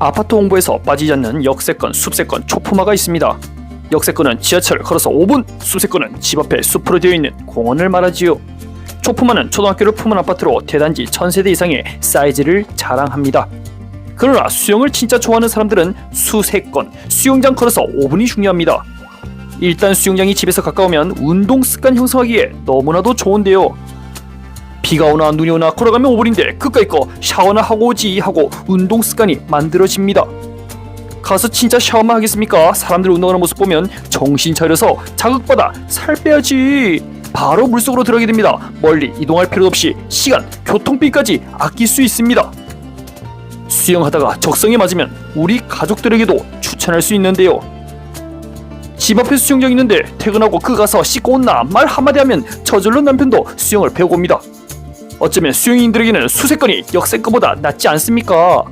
아파트 홍보에서 빠지지 않는 역세권, 숲세권, 초품화가 있습니다. 역세권은 지하철 걸어서 5분, 숲세권은 집 앞에 숲으로 되어 있는 공원을 말하지요. 초품화는 초등학교를 품은 아파트로 대단지 1000세대 이상의 사이즈를 자랑합니다. 그러나 수영을 진짜 좋아하는 사람들은 수세권, 수영장 걸어서 5분이 중요합니다. 일단 수영장이 집에서 가까우면 운동 습관 형성하기에 너무나도 좋은데요. 비가 오나 눈이 오나 걸어가면 5분인데 그까이 거 샤워나 하고 오지 하고 운동 습관이 만들어집니다. 가서 진짜 샤워만 하겠습니까? 사람들 운동하는 모습 보면 정신 차려서 자극받아 살 빼야지. 바로 물속으로 들어가게 됩니다. 멀리 이동할 필요 없이 시간, 교통비까지 아낄 수 있습니다. 수영하다가 적성에 맞으면 우리 가족들에게도 추천할 수 있는데요. 집 앞에 수영장 있는데 퇴근하고 그 가서 씻고 온나 말 한마디 하면 저절로 남편도 수영을 배우고 옵니다. 어쩌면 수영인들에게는 수세권이 역세권보다 낫지 않습니까?